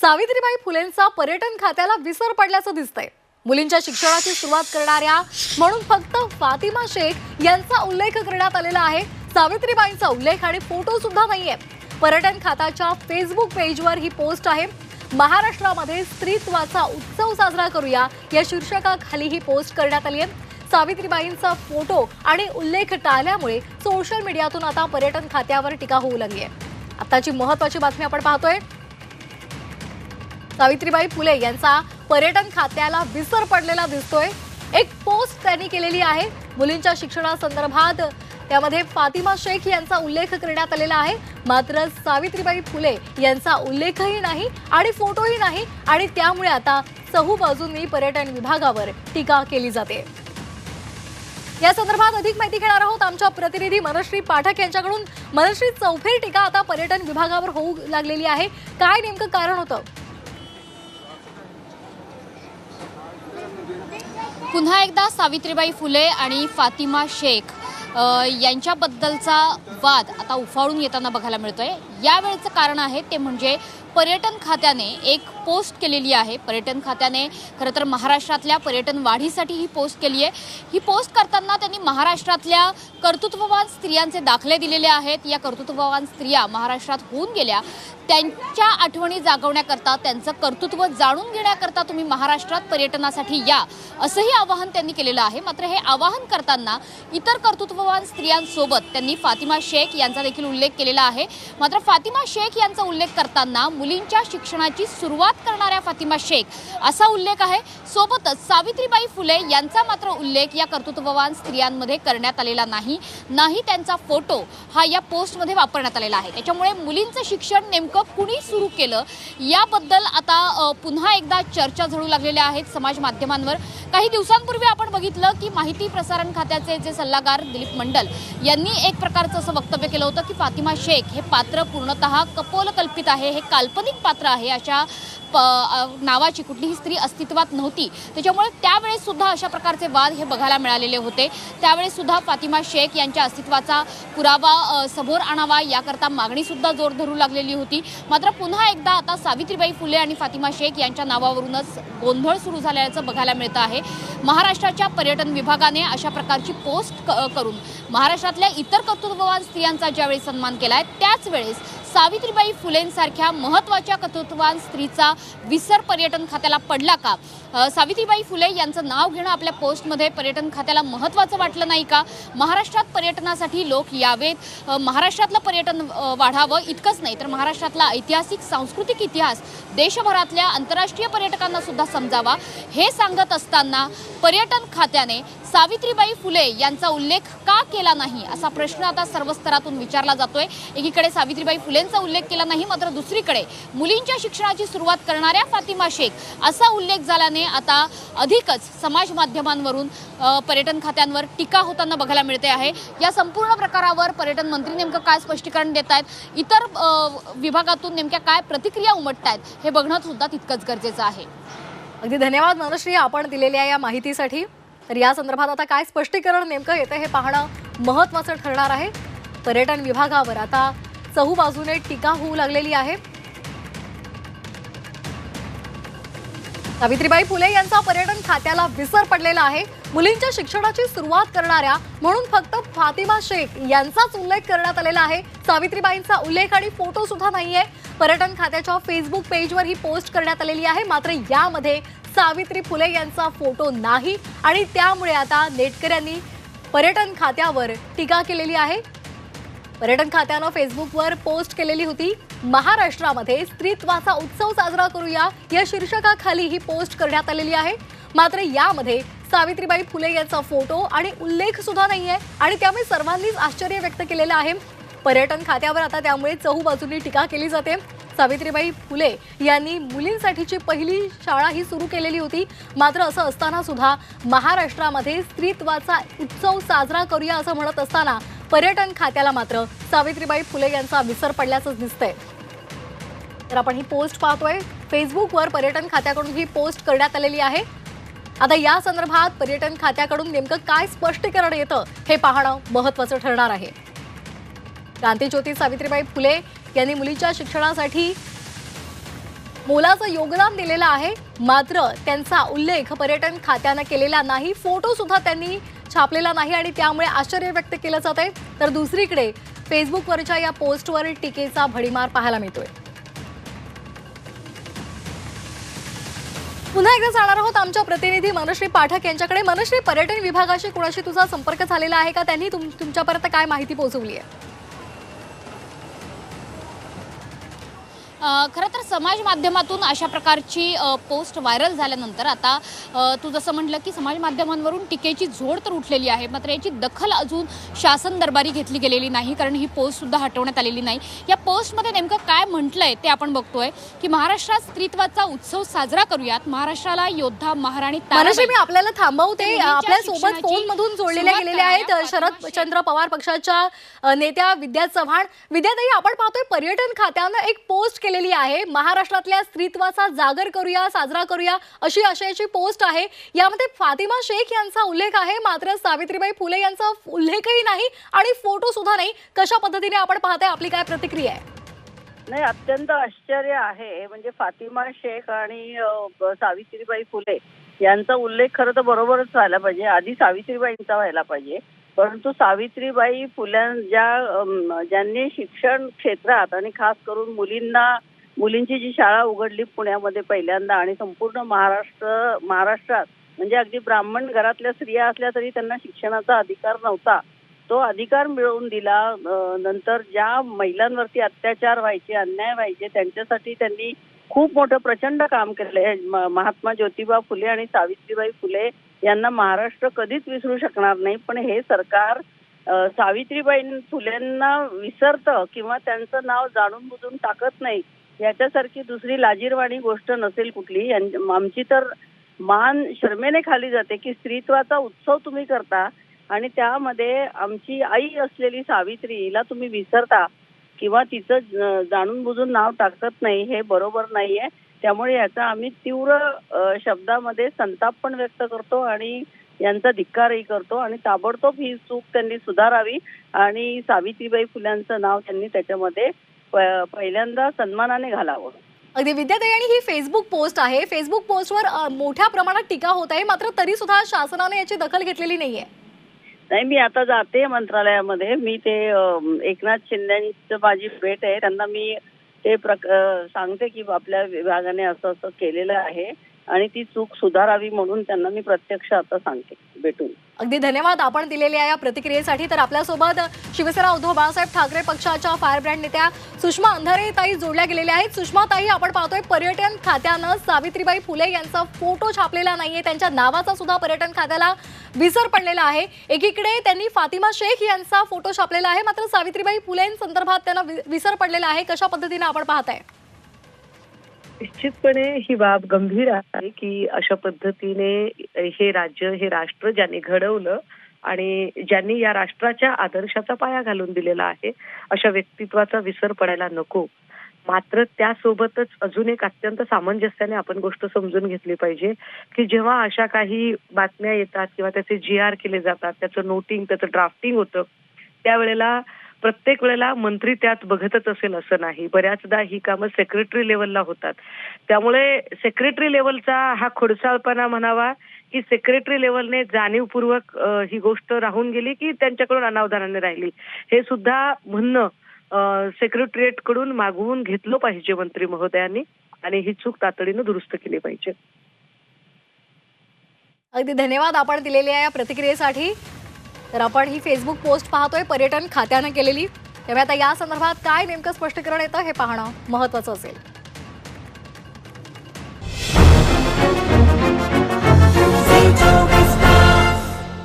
सावित्रीबाई फुलेंचा पर्यटन खात्याला विसर पडल्याचं दिसतंय. मुलींच्या शिक्षणाची सुरुवात करणाऱ्या म्हणून फक्त फातिमा शेख यांचा उल्लेख करण्यात आलेला आहे. सावित्रीबाईंचा उल्लेख आणि फोटो सुद्धा नाहीये. पर्यटन खात्याच्या फेसबुक पेजवर ही पोस्ट आहे. महाराष्ट्रामध्ये स्त्रीत्वाचा उत्सव साजरा करूया या शीर्षकाखाली ही पोस्ट करण्यात आली आहे सावित्रीबाईंचा फोटो आणि उल्लेख टाळल्यामुळे सोशल मीडियातून आता पर्यटन खात्यावर टीका होऊ लागली आहे आताची महत्वाची बातमी आपण पाहतोय. सावित्रीबाई फुले यांचा पर्यटन खात्याला विसर पडलेला दिसतोय. एक पोस्ट त्यांनी केलेली आहे. मुलींच्या शिक्षणासंदर्भात त्यामध्ये फातिमा शेख यांचा उल्लेख करण्यात आलेला आहे. मात्र सावित्रीबाई फुले यांचा उल्लेखही नाही आणि फोटोही नाही आणि त्यामुळे आता चहू बाजूंनी पर्यटन विभागावर टीका केली जाते. या संदर्भात अधिक माहिती घेणार आहोत आमच्या प्रतिनिधी मनश्री पाठक यांच्याकडून. मनश्री चौफेर टीका आता पर्यटन विभागावर होऊ लागलेली आहे. काय नेमकं कारण होतं? पुन्हा एकदा सावित्रीबाई फुले आणि फातिमा शेख यांच्याबद्दलचा वाद आता उफाळून येताना बघायला मिळतोय. यावेळेचं कारण आहे ते म्हणजे पर्यटन खात्याने एक पोस्ट केलेली आहे. पर्यटन खात्याने खरं तर महाराष्ट्रातल्या पर्यटन वाढीसाठी ही पोस्ट केली आहे. ही पोस्ट करताना त्यांनी महाराष्ट्रातल्या कर्तृत्ववान स्त्रियांचे दाखले दिलेले आहेत. या कर्तृत्ववान स्त्रिया महाराष्ट्रात होऊन गेल्या. त्यांच्या आठवणी जागवण्याकरता त्यांचं कर्तृत्व जाणून घेण्याकरता तुम्ही महाराष्ट्रात पर्यटनासाठी या असंही आवाहन त्यांनी केलेलं आहे. मात्र हे आवाहन करताना इतर कर्तृत्ववान स्त्रियांसोबत त्यांनी फातिमा शेख यांचा देखील उल्लेख केलेला आहे. मात्र फातिमा शेख यांचा उल्लेख करताना मुलींच्या शिक्षणाची सुरुवात करणाऱ्या फातिमा शेख. असा उल्लेख आहे. सोबतच सावित्रीबाई फुले यांचा मात्र उल्लेख या कर्तृत्ववान स्त्रियांमध्ये करण्यात आलेला नाही. नाही त्यांचा फोटो हा या पोस्टमध्ये वापरण्यात आलेला आहे. त्याच्यामुळे मुलींचं शिक्षण नेमकं कुणी सुरू केलं? याबद्दल आता पुन्हा एकदा चर्चा झळू लागलेल्या आहेत समाज माध्यमांवर. काही दिवसांपूर्वी आपण बघितलं की माहिती प्रसारण खात्याचे जे सल्लागार दिलीप मंडल यांनी एक प्रकारचं असं वक्तव्य केलं होतं की फातिमा शेख हे पात्र पूर्णतः कपोलकल्पित आहे हे काल्पनिक पात्र आहे अशा प नावाची कुठलीही स्त्री अस्तित्वात नव्हती. त्याच्यामुळे त्यावेळेस सुद्धा अशा प्रकारचे वाद हे बघायला मिळालेले होते. त्यावेळेस सुद्धा फातिमा शेख यांच्या अस्तित्वाचा पुरावा समोर आणावा याकरता मागणीसुद्धा जोर धरू लागलेली होती. मात्र पुन्हा एकदा आता सावित्रीबाई फुले आणि फातिमा शेख यांच्या नावावरूनच गोंधळ सुरू झाल्याचं बघायला मिळतं आहे. महाराष्ट्राच्या पर्यटन विभागाने अशा प्रकारची पोस्ट क- करून महाराष्ट्रातल्या इतर कर्तृत्ववान स्त्रियांचा ज्यावेळी सन्मान केलाय त्याच वेळेस सावित्रीबाई फुलेंसारख्या महत्त्वाच्या कर्तृत्ववान स्त्रीचा विसर पर्यटन खात्याला पडला का? सावित्रीबाई फुले यांचं नाव घेणं आपल्या पोस्टमध्ये पर्यटन खात्याला महत्त्वाचं वाटलं नाही का? महाराष्ट्रात पर्यटनासाठी लोक यावेत. महाराष्ट्रातलं पर्यटन वाढावं इतकंच नाही तर महाराष्ट्रातला ऐतिहासिक सांस्कृतिक इतिहास देशभरातल्या आंतरराष्ट्रीय पर्यटकांना सुद्धा समजावा. हे सांगत असताना पर्यटन खात्याने सावित्रीबाई फुले यांचा उल्लेख का केला नाही असा प्रश्न आता सर्व स्तरातून विचारला जातोय. एकीकडे सावित्रीबाई फुलेंचा उल्लेख केला नाही मात्र दुसरीकडे मुलींच्या शिक्षणाची सुरुवात करणाऱ्या फातिमा शेख असा उल्लेख झाल्याने आता अधिकच समाज माध्यमांवरून पर्यटन खात्यांवर टीका होताना बघायला मिळते आहे. या संपूर्ण प्रकारावर पर्यटन मंत्री नेमकं काय स्पष्टीकरण देत आहेत इतर विभागातून नेमक्या काय प्रतिक्रिया उमटत आहेत हे बघणं सुद्धा तितकंच गरजेचं आहे. अगदी धन्यवाद मनश्री आपण दिलेल्या या माहितीसाठी. तर या संदर्भात आता काय स्पष्टीकरण नेमकं येतं हे पाहणं महत्वाचं ठरणार आहे. पर्यटन विभागावर आता चहू बाजूने टीका होऊ लागलेली आहे. सावित्रीबाई फुले यांचा पर्यटन खात्याला विसर पडलेला आहे. मुलींच्या शिक्षणाची सुरुवात करणाऱ्या म्हणून फक्त फातिमा शेख यांचाच उल्लेख करण्यात आलेला आहे. सावित्रीबाईंचा उल्लेख आणि फोटो सुद्धा नाहीये. पर्यटन खात्याच्या फेसबुक पेजवर ही पोस्ट करण्यात आलेली आहे. मात्र यामध्ये सावित्री फुले यांचा फोटो नाही आणि त्यामुळे आता नेटकऱ्यांनी पर्यटन खात्यावर टीका केलेली आहे. पर्यटन खात्यानं फेसबुकवर पोस्ट केलेली होती महाराष्ट्रामध्ये स्त्रीत्वाचा उत्सव साजरा करूया या शीर्षकाखाली ही पोस्ट करण्यात आलेली आहे. मात्र यामध्ये सावित्रीबाई फुले यांचा फोटो आणि उल्लेख सुद्धा आहे आणि त्यामुळे सर्वांनीच आश्चर्य व्यक्त केलेलं आहे. पर्यटन खात्यावर आता त्यामुळे चहूबाजूंनी टीका केली जाते. सावित्रीबाई फुले यांनी मुलींसाठीची पहिली शाळा ही सुरू केलेली होती. मात्र असं असताना सुद्धा महाराष्ट्रामध्ये स्त्रीत्वाचा उत्सव साजरा करूया असं म्हणत असताना पर्यटन खात्याला मात्र सावित्रीबाई फुले यांचा विसर पडल्याचंच दिसतंय. तर आपण ही पोस्ट पाहतोय. फेसबुकवर पर्यटन खात्याकडून ही पोस्ट करण्यात आलेली आहे. आता या संदर्भात पर्यटन खात्याकडून नेमकं काय स्पष्टीकरण येतं हे पाहणं महत्वाचं ठरणार आहे. क्रांतीज्योती सावित्रीबाई फुले यांनी मुलीच्या शिक्षणासाठी मोलाचं योगदान दिलेलं आहे. मात्र त्यांचा उल्लेख पर्यटन खात्यानं केलेला नाही. फोटो सुद्धा त्यांनी छापलेला नाही आणि त्यामुळे आश्चर्य व्यक्त केलं जात आहे. तर दुसरीकडे फेसबुकवरच्या या पोस्टवर टीकेचा भडीमार पाहायला मिळतोय. पुन्हा एकदा जाणार आहोत आमच्या प्रतिनिधी मनश्री पाठक यांच्याकडे. मनश्री पर्यटन विभागाशी कुणाशी तुझा संपर्क झालेला आहे का? त्यांनी तुम- तुमच्यापर्यंत काय माहिती पोहोचवली आहे? खरं तर समाज माध्यमातून अशा प्रकारची पोस्ट व्हायरल झाल्यानंतर आता तू जसं म्हटलं की समाज माध्यमांवरून टीकेची झोड तर उठलेली आहे मात्र याची दखल अजून शासन दरबारी घेतली गेलेली नाही कारण ही पोस्ट सुद्धा हटवण्यात आलेली नाही. या पोस्टमध्ये नेमकं काय म्हटलंय ते आपण बघतोय की महाराष्ट्रात स्त्रीत्वाचा उत्सव साजरा करूयात महाराष्ट्राला योद्धा महाराणी मी आपल्याला थांबवते आपल्यासोबत शिक्षणाची फोन मधून जोडलेल्या गेलेल्या आहेत शरद चंद्र पवार पक्षाच्या नेत्या विद्या चव्हाण. विद्याताई आपण पाहतोय पर्यटन खात्यानं एक पोस्ट केलेली आहे. महाराष्ट्रातल्या स्त्रीत्वाचा जागर करूया साजरा करूया अशी आशयाची पोस्ट आहे. यामध्ये फातिमा शेख यांचा उल्लेख आहे. मात्र सावित्रीबाई फुले यांचा उल्लेखही नाही आणि फोटो सुद्धा नाही. कशा पद्धतीने आपण पाहताय? आपली काय प्रतिक्रिया आहे? नाही अत्यंत आश्चर्य आहे. म्हणजे फातिमा शेख आणि सावित्रीबाई फुले यांचा उल्लेख खरं तर बरोबरच व्हायला पाहिजे. आधी सावित्रीबाईंचा व्हायला पाहिजे. परंतु सावित्रीबाई फुल्या ज्या ज्यांनी शिक्षण क्षेत्रात आणि खास करून मुलींना मुलींची जी शाळा उघडली पुण्यामध्ये पहिल्यांदा आणि संपूर्ण महाराष्ट्र महाराष्ट्रात म्हणजे अगदी ब्राह्मण घरातल्या स्त्रिया असल्या तरी त्यांना शिक्षणाचा अधिकार नव्हता. तो अधिकार मिळवून दिला नंतर ज्या महिलांवरती अत्याचार व्हायचे अन्याय व्हायचे त्यांच्यासाठी त्यांनी खूप मोठं प्रचंड काम केलंय. म- महात्मा ज्योतिबा फुले आणि सावित्रीबाई फुले यांना महाराष्ट्र कधीच विसरू शकणार नाही. पण हे सरकार सावित्रीबाई फुलेंना विसरतं किंवा त्यांचं नाव जाणून बुजून टाकत नाही याच्यासारखी दुसरी लाजीरवाणी गोष्ट नसेल कुठली. आमची तर मान शर्मेने खाली जाते की स्त्रीत्वाचा उत्सव तुम्ही करता आणि त्यामध्ये आमची आई असलेली सावित्री हिला तुम्ही विसरता किंवा तिचं जाणून बुजून नाव टाकत नाही हे बरोबर नाहीये. त्यामुळे याचा आम्ही तीव्र शब्दामध्ये संताप पण व्यक्त करतो आणि यांचा धिक्कारही करतो आणि ताबडतोब ही चूक त्यांनी सुधारावी आणि सावित्रीबाई फुल्यांचं नाव त्यांनी त्याच्यामध्ये पहिल्यांदा सन्मानाने घालावं. अगदी विद्याताई आणि ही फेसबुक पोस्ट आहे. फेसबुक पोस्टवर मोठ्या प्रमाणात टीका होत आहे. मात्र तरी सुद्धा शासनाने याची दखल घेतलेली नाहीये. नाही मी आता जाते मंत्रालयामध्ये. मी ते एकनाथ शिंदेचं माझी भेट आहे. त्यांना मी ते प्रक सांगते की आपल्या विभागाने असं असं केलेलं आहे. आणि ती चूक सुधारावी म्हणून त्यांना मी प्रत्यक्ष आता सांगते भेटून. अगदी धन्यवाद आपण दिलेल्या या प्रतिक्रियेसाठी. तर आपल्यासोबत शिवसेना उद्धव बाळासाहेब ठाकरे पक्षाच्या फायर ब्रँड नेत्या सुषमा अंधारे ताई जोडल्या गेलेल्या आहेत. सुषमा ताई आपण पाहतोय पर्यटन खात्यानं सावित्रीबाई फुले यांचा फोटो छापलेला नाहीये. त्यांच्या नावाचा सुद्धा पर्यटन खात्याला विसर पडलेला आहे. एकीकडे त्यांनी फातिमा शेख यांचा फोटो छापलेला आहे. मात्र सावित्रीबाई फुले संदर्भात त्यांना वि- विसर पडलेला आहे. कशा पद्धतीने आपण पाहताय? निश्चितपणे ही बाब गंभीर आहे की अशा पद्धतीने हे राज्य हे राष्ट्र ज्यांनी घडवलं आणि ज्यांनी या राष्ट्राच्या आदर्शाचा पाया घालून दिलेला आहे अशा व्यक्तित्वाचा विसर पडायला नको. मात्र त्यासोबतच अजून एक अत्यंत सामंजस्याने आपण गोष्ट समजून घेतली पाहिजे की जेव्हा अशा काही बातम्या येतात किंवा त्याचे जी आर केले जातात त्याचं नोटिंग त्याचं ड्राफ्टिंग होतं त्यावेळेला प्रत्येक वेळेला मंत्री त्यात बघतच असेल असं नाही. बऱ्याचदा ही कामं सेक्रेटरी लेवलला होतात. त्यामुळे सेक्रेटरी लेवलचा हा खोडसाळपणा म्हणावा की सेक्रेटरी लेवलने जाणीवपूर्वक ही गोष्ट राहून गेली की त्यांच्याकडून अनावधानाने राहिली. हे सुद्धा म्हणणं सेक्रेटरिएटकडून मागवून घेतलं पाहिजे मंत्री महोदयांनी आणि ही चूक तातडीनं दुरुस्त केली पाहिजे. अगदी धन्यवाद आपण दिलेल्या या प्रतिक्रियेसाठी. तर आपण ही फेसबुक पोस्ट पाहतोय पर्यटन खात्यानं केलेली. तेव्हा आता या संदर्भात काय नेमकं स्पष्टीकरण येतं हे पाहणं महत्वाचं असेल.